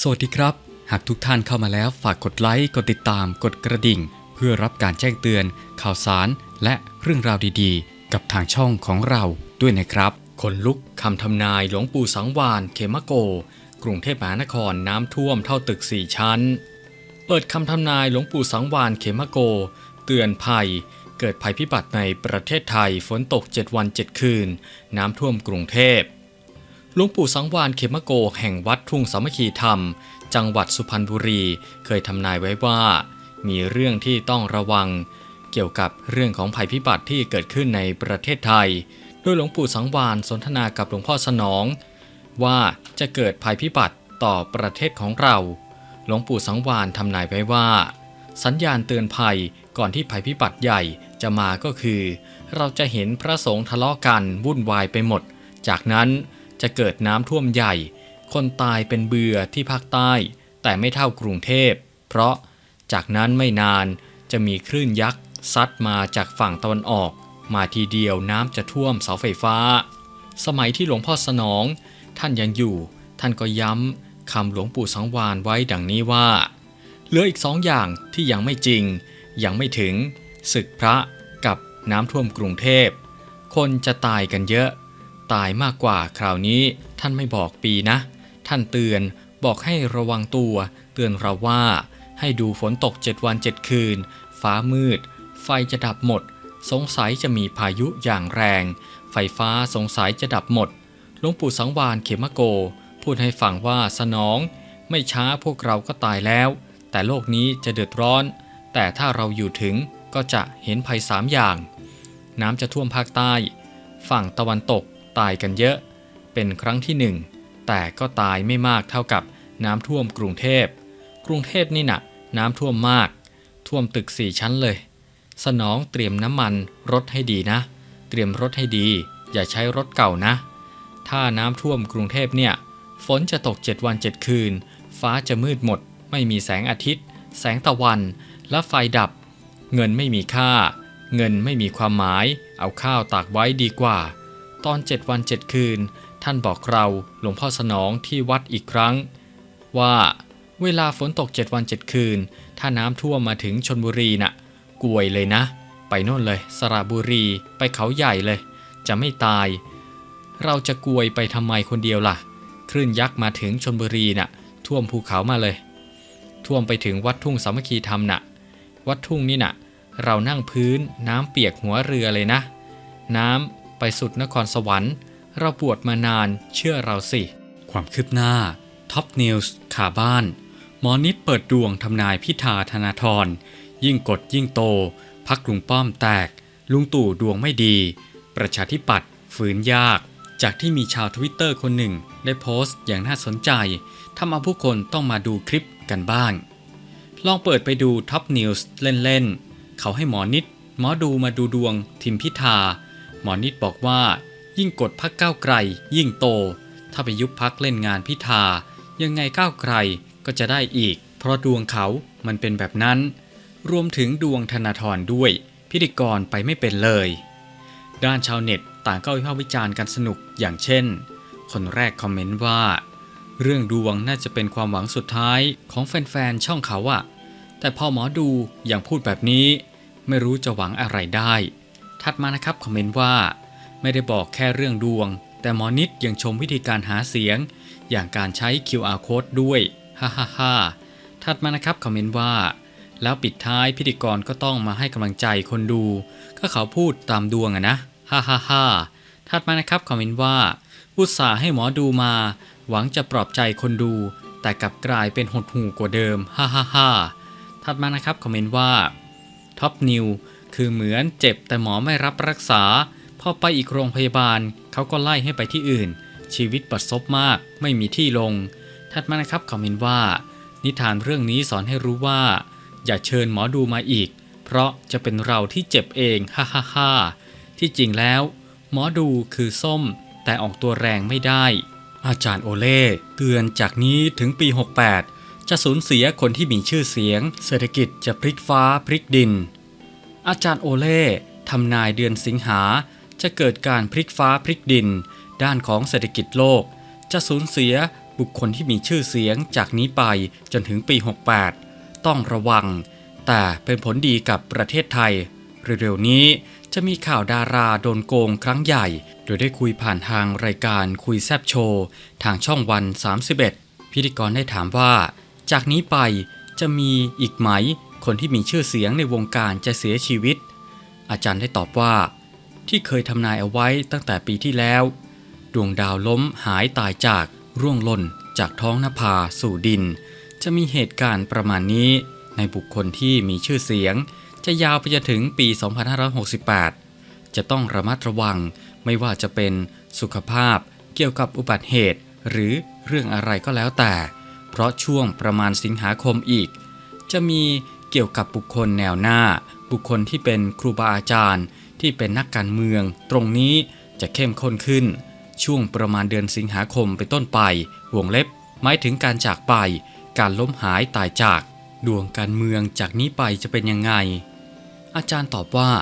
สวัสดีครับ หากทุกท่านเข้ามาแล้วฝากกดไลค์ กดติดตาม กดกระดิ่ง เพื่อรับการแจ้งเตือน ข่าวสาร และเรื่องราวดีๆ กับทางช่องของเราด้วยนะครับ คนลุกคำทำนายหลวงปู่สังวานเขมโก กรุงเทพมหานครน้ำท่วมเท่าตึก4ชั้น เปิดคำทำนายหลวงปู่สังวานเขมโก เตือนภัย เกิดภัยพิบัติในประเทศไทยฝนตก 7 วัน 7 คืน น้ำท่วมกรุงเทพ หลวงปู่สังวานเขมโกแห่งวัดทุ่งสามัคคีธรรม จังหวัดสุพรรณบุรีเคยทำนายไว้ว่า มีเรื่องที่ต้องระวัง เกี่ยวกับเรื่องของภัยพิบัติที่เกิดขึ้นในประเทศไทย โดยหลวงปู่สังวานสนทนากับหลวงพ่อสนอง ว่าจะเกิดภัยพิบัติต่อประเทศของเรา หลวงปู่สังวานทำนายไว้ว่า สัญญาณเตือนภัยก่อนที่ภัยพิบัติใหญ่จะมาก็คือ เราจะเห็นพระสงฆ์ทะเลาะกันวุ่นวายไปหมด จากนั้น จะเกิดน้ำท่วมใหญ่ คนตายเป็นเบื่อที่ภาคใต้ แต่ไม่เท่ากรุงเทพ เพราะจากนั้นไม่นานจะมีคลื่นยักษ์ซัดมาจากฝั่งตะวันออก มาทีเดียวน้ำจะท่วมเสาไฟฟ้า สมัยที่หลวงพ่อสนอง ท่านยังอยู่ ท่านก็ย้ำคำหลวงปู่สังวานไว้ดังนี้ว่า เหลืออีกสองอย่างที่ยังไม่จริง ยังไม่ถึงศึกพระกับน้ำท่วมกรุงเทพ คนจะตายกันเยอะ ตายมากกว่าคราวนี้ท่านไม่บอกปีนะ ท่านเตือนบอกให้ระวังตัว เตือนเราว่า ให้ดูฝนตก7วัน7คืน ฟ้ามืด ไฟจะดับหมด สงสัยจะมีพายุอย่างแรง ไฟฟ้าสงสัยจะดับหมดหลวงปู่สังวานเขมโก พูดให้ฟังว่าสนอง ไม่ช้าพวกเราก็ตายแล้ว แต่โลกนี้จะเดือดร้อน แต่ถ้าเราอยู่ถึงก็จะเห็นภัยสามอย่าง น้ำจะท่วมภาคใต้ ฝั่งตะวันตก ตายกันเยอะ เป็นครั้งที่หนึ่งแต่ก็ตายไม่มากเท่ากับน้ำท่วมกรุงเทพ กรุงเทพนี่นะน้ำท่วมมาก ท่วมตึกสี่ชั้นเลย สนองเตรียมน้ำมันรถให้ดีนะ เตรียมรถให้ดี อย่าใช้รถเก่านะ ถ้าน้ำท่วมกรุงเทพเนี่ย ฝนจะตก7วัน7คืน ฟ้าจะมืดหมด ไม่มีแสงอาทิตย์ แสงตะวัน และไฟดับ เงินไม่มีค่า เงินไม่มีความหมาย เอาข้าวตากไว้ดีกว่า ตอน7วัน7คืน ท่านบอกเราหลวงพ่อสนองที่วัดอีกครั้ง ว่าเวลาฝนตก7วัน7คืน ถ้าน้ำท่วมมาถึงชนบุรีน่ะกวยเลยนะ ไปโน่นเลย สระบุรีไปเขาใหญ่เลย จะไม่ตาย เราจะกวยไปทำไมคนเดียวล่ะคลื่นยักษ์มาถึงชนบุรีน่ะ ท่วมภูเขามาเลย ท่วมไปถึงวัดทุ่งสามัคคีธรรมน่ะ วัดทุ่งนี่น่ะ เรานั่งพื้นน้ำเปียกหัวเรือเลยนะ น้ำ ไปสุดนครสวรรค์ เราปวดมานานเชื่อเราสิ ความคืบหน้า ท็อปนิวส์ขาบ้าน หมอนิดเปิดดวงทำนายพิธาธนาธร ยิ่งกดยิ่งโต พักลุงป้อมแตก ลุงตู่ดวงไม่ดี ประชาธิปัตย์ฝืนยาก จากที่มีชาวทวิตเตอร์คนหนึ่งได้โพสต์อย่างน่าสนใจทำเอาผู้คนต้องมาดูคลิปกันบ้าง ลองเปิดไปดูท็อปนิวส์เล่นๆ เขาให้หมอนิดหมอดูมาดูดวง ทิมพิธา หมอนิดบอกว่า ยิ่งกดพักก้าวไกล ยิ่งโต ถ้าไปยุบพักเล่นงานพิธา ยังไงก้าวไกลก็จะได้อีก เพราะดวงเขามันเป็นแบบนั้น รวมถึงดวงธนาธรด้วย พิธีกรไปไม่เป็นเลย ด้านชาวเน็ตต่างก็วิพากษ์วิจารณ์กันสนุกอย่างเช่น คนแรกคอมเมนต์ว่า เรื่องดวงน่าจะเป็นความหวังสุดท้ายของแฟนๆช่องเขาอะแต่พอหมอดูอย่างพูดแบบนี้ ไม่รู้จะหวังอะไรได้ ถัดมานะครับคอมเมนต์ว่า ไม่ได้บอกแค่เรื่องดวง แต่หมอนิดยังชมวิธีการหาเสียง อย่างการใช้ QR code ด้วยฮ่าฮ่าฮ่าถัดมานะครับคอมเมนต์ว่า แล้วปิดท้ายพิธีกรก็ต้องมาให้กำลังใจคนดู ก็เขาพูดตามดวงอะนะฮ่าฮ่าฮ่าถัดมานะครับคอมเมนต์ว่าอุตส่าห์ให้หมอดูมา หวังจะปลอบใจคนดู แต่กลับกลายเป็นหดหู่กว่าเดิมฮ่าฮ่าฮ่าถัดมานะครับคอมเมนต์ว่าท็อปนิว คือเหมือนเจ็บแต่หมอไม่รับรักษา พอไปอีกโรงพยาบาลเขาก็ไล่ให้ไปที่อื่น ชีวิตบัดซบมากไม่มีที่ลง ถัดมานะครับคอมเมนต์ว่า นิทานเรื่องนี้สอนให้รู้ว่า อย่าเชิญหมอดูมาอีก เพราะจะเป็นเราที่เจ็บเองฮ่าฮ่าฮ่าที่จริงแล้ว หมอดูคือส้ม แต่ออกตัวแรงไม่ได้ อาจารย์โอเล่เตือนจากนี้ถึงปี 68 จะสูญเสียคนที่มีชื่อเสียง เศรษฐกิจจะพลิกฟ้าพลิกดิน อาจารย์โอเล่ทำนายเดือนสิงหาจะเกิดการพลิกฟ้าพลิกดิน ด้านของเศรษฐกิจโลก จะสูญเสียบุคคลที่มีชื่อเสียงจากนี้ไปจนถึงปี 68 ต้องระวัง แต่เป็นผลดีกับประเทศไทย เร็วๆนี้จะมีข่าวดาราโดนโกงครั้งใหญ่ โดยได้คุยผ่านทางรายการคุยแซบโชว์ ทางช่องวัน 31 พิธีกรได้ถามว่า จากนี้ไปจะมีอีกไหม คนที่มีชื่อเสียงในวงการจะเสียชีวิต อาจารย์ได้ตอบว่า ที่เคยทำนายเอาไว้ตั้งแต่ปีที่แล้ว ดวงดาวล้มหายตายจากร่วงหล่นจากท้องนภาสู่ดิน จะมีเหตุการณ์ประมาณนี้ ในบุคคลที่มีชื่อเสียง จะยาวไปจนถึงปี 2568 จะต้องระมัดระวังไม่ว่าจะเป็นสุขภาพเกี่ยวกับอุบัติเหตุ หรือเรื่องอะไรก็แล้วแต่ เพราะช่วงประมาณสิงหาคมอีก จะมี เกี่ยวกับบุคคลแนวหน้า บุคคลที่เป็นครูบาอาจารย์ ที่เป็นนักการเมือง ตรงนี้จะเข้มข้นขึ้น ช่วงประมาณเดือนสิงหาคมเป็นต้นไป วงเล็บหมายถึงการจากไป การล้มหายตายจาก ดวงการเมืองจากนี้ไปจะเป็นยังไง อาจารย์ตอบว่า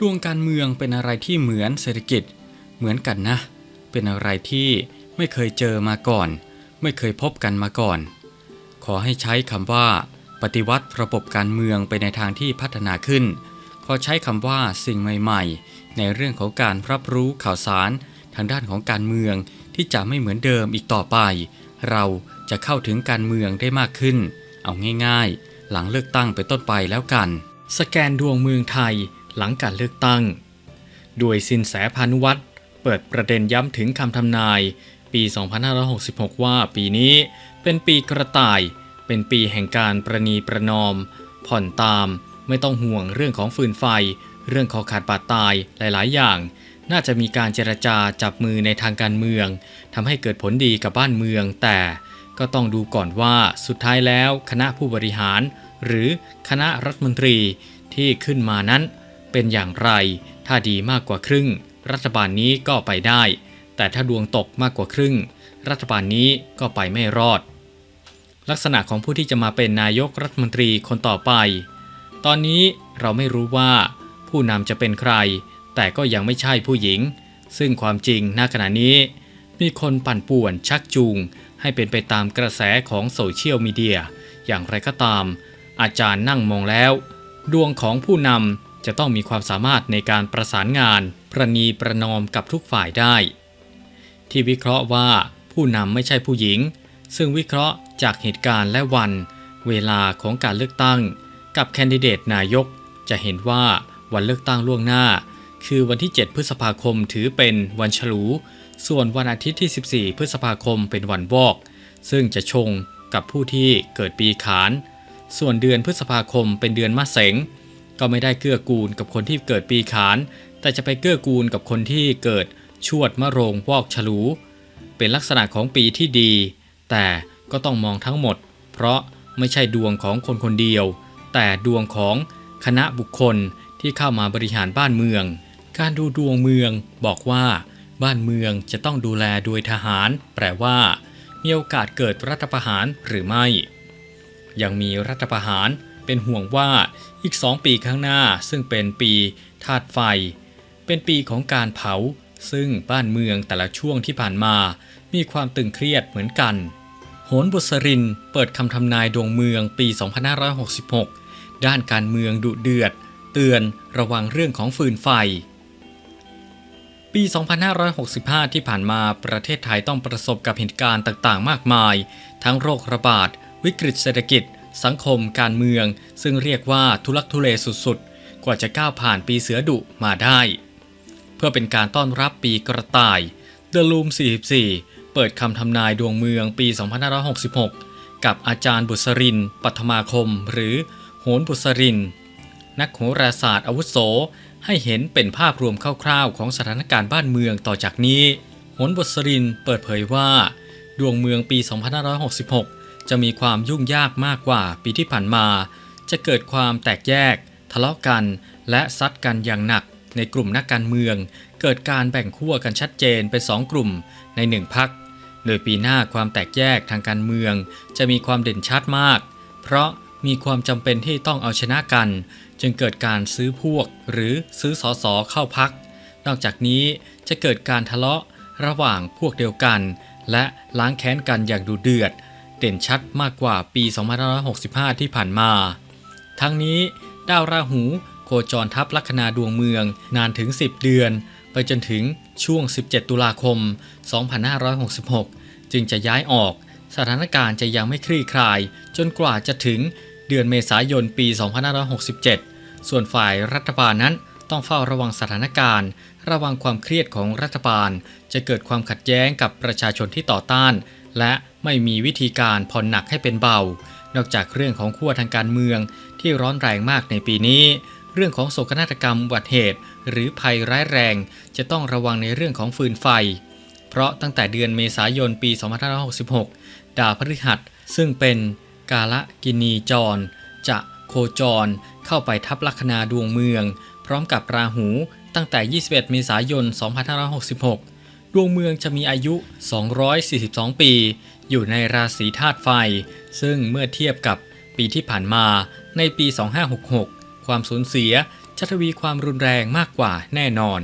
ดวงการเมืองเป็นอะไรที่เหมือนเศรษฐกิจ เหมือนกันนะ เป็นอะไรที่ไม่เคยเจอมาก่อน ไม่เคยพบกันมาก่อน ขอให้ใช้คำว่า ปฏิวัติระบบการเมืองไปในทางที่พัฒนาขึ้นขอใช้คำว่าสิ่งใหม่ๆ ในเรื่องของการรับรู้ข่าวสาร ทางด้านของการเมืองที่จะไม่เหมือนเดิมอีกต่อไป เราจะเข้าถึงการเมืองได้มากขึ้น เอาง่ายๆ หลังเลือกตั้งไปต้นไปแล้วกัน สแกนดวงเมืองไทยหลังการเลือกตั้ง โดยสินแสพานุวัตรเปิดประเด็นย้ำถึงคำทำนาย ปี 2566 ว่าปีนี้เป็นปีกระต่าย เป็นปีแห่งการประนีประนอม ผ่อนตาม ไม่ต้องห่วงเรื่องของฟืนไฟ เรื่องคอขาดบาดตายหลาย ๆ อย่าง น่าจะมีการเจรจาจับมือในทางการเมืองทำให้เกิดผลดีกับบ้านเมือง แต่ก็ต้องดูก่อนว่าสุดท้ายแล้วคณะผู้บริหาร หรือคณะรัฐมนตรีที่ขึ้นมานั้น เป็นอย่างไร ถ้าดีมากกว่าครึ่ง รัฐบาลนี้ก็ไปได้ แต่ถ้าดวงตกมากกว่าครึ่ง รัฐบาลนี้ก็ไปไม่รอด ลักษณะของผู้ที่จะมาเป็นนายกรัฐมนตรีคนต่อไป ตอนนี้เราไม่รู้ว่า ผู้นำจะเป็นใคร แต่ก็ยังไม่ใช่ผู้หญิง ซึ่งความจริงณขณะนี้ มีคนปั่นป่วนชักจูง ให้เป็นไปตามกระแสของโซเชียลมีเดีย อย่างไรก็ตาม อาจารย์นั่งมองแล้ว ดวงของผู้นำจะต้องมีความสามารถในการประสานงาน ประนีประนอมกับทุกฝ่ายได้ ที่วิเคราะห์ว่าผู้นำไม่ใช่ผู้หญิง ซึ่งวิเคราะห์จากเหตุการณ์และวัน เวลาของการเลือกตั้ง กับแคนดิเดตนายก จะเห็นว่าวันเลือกตั้งล่วงหน้า คือวันที่ 7 พฤษภาคมถือเป็นวันฉลู ส่วนวันอาทิตย์ที่ 14 พฤษภาคมเป็นวันวอก ซึ่งจะชงกับผู้ที่เกิดปีขาน ส่วนเดือนพฤษภาคมเป็นเดือนมะเสงก็ไม่ได้เกื้อกูลกับคนที่เกิดปีขาน แต่จะไปเกื้อกูลกับคนที่เกิดชวดมะโรงวอกฉลู เป็นลักษณะของปีที่ดี แต่ก็ต้องมองทั้งหมด เพราะไม่ใช่ดวงของคนคนเดียว แต่ดวงของคณะบุคคลที่เข้ามาบริหารบ้านเมือง การดูดวงเมืองบอกว่า บ้านเมืองจะต้องดูแลโดยทหาร แปลว่า มีโอกาสเกิดรัฐประหารหรือไม่ ยังมีรัฐประหารเป็นห่วงว่าอีกสองปีข้างหน้าซึ่งเป็นปีธาตุไฟ เป็นปีของการเผา ซึ่งบ้านเมืองแต่ละช่วงที่ผ่านมา มีความตึงเครียดเหมือนกัน โหนบุษริน เปิดคำทำนายดวงเมืองปี 2566 ด้านการเมืองดุเดือด เตือนระวังเรื่องของฟืนไฟ ปี 2565 ที่ผ่านมาประเทศไทยต้องประสบกับเหตุการณ์ต่างๆ มากมาย ทั้งโรคระบาด วิกฤตเศรษฐกิจ สังคม การเมือง ซึ่งเรียกว่าทุลักทุเลสุดๆ กว่าจะก้าวผ่านปีเสือดุมาได้ เพื่อเป็นการต้อนรับปีกระต่าย The Loom 44 เปิดคำทำนายดวงเมืองปี 2566 กับอาจารย์บุษริน ปัทมาคม หรือโหนบุษริน นักโหราศาสตร์อาวุโส ให้เห็นเป็นภาพรวมคร่าวๆ ของสถานการณ์บ้านเมืองต่อจากนี้โหนบุษรินเปิดเผยว่า ดวงเมืองปี 2566 จะมีความยุ่งยากมากกว่าปีที่ผ่านมา จะเกิดความแตกแยก ทะเลาะกัน และซัดกันอย่างหนัก ในกลุ่มนักการเมือง เกิดการแบ่งขั้วกันชัดเจนเป็นสองกลุ่มในหนึ่งพักโดยปีหน้าความแตกแยกทางการเมือง จะมีความเด่นชัดมาก เพราะมีความจำเป็นที่ต้องเอาชนะกัน จึงเกิดการซื้อพวกหรือซื้อสอสอเข้าพัก นอกจากนี้จะเกิดการทะเลาะระหว่างพวกเดียวกัน และล้างแค้นกันอย่างดุเดือด เด่นชัดมากกว่าปี 2565 ที่ผ่านมา ทั้งนี้ดาวราหู โคจรทับลัคนาดวงเมือง นานถึง 10 เดือน ไปจนถึงช่วง 17 ตุลาคม 2566 จึงจะย้ายออก สถานการณ์จะยังไม่คลี่คลาย จนกว่าจะถึงเดือนเมษายนปี 2567 ส่วนฝ่ายรัฐบาลนั้นต้องเฝ้าระวังสถานการณ์ ระวังความเครียดของรัฐบาล จะเกิดความขัดแย้งกับประชาชนที่ต่อต้าน และไม่มีวิธีการผ่อนหนักให้เป็นเบา นอกจากเรื่องของขั้วทางการเมืองที่ร้อนแรงมากในปีนี้ เรื่องของโศกนาฏกรรมอุบัติเหตุ หรือภัยร้ายแรง จะต้องระวังในเรื่องของฟืนไฟ เพราะตั้งแต่เดือนเมษายนปี 2566 ดาวพฤหัส ซึ่งเป็นกาละกินีจร จะโคจร เข้าไปทับลัคนาดวงเมือง พร้อมกับราหูตั้งแต่ 21 เมษายน 2566 ดวงเมืองจะมีอายุ 242 ปี อยู่ในราศีธาตุไฟ ซึ่งเมื่อเทียบกับปีที่ผ่านมาในปี 2566 ความสูญเสียจะทวีความรุนแรงมากกว่าแน่นอน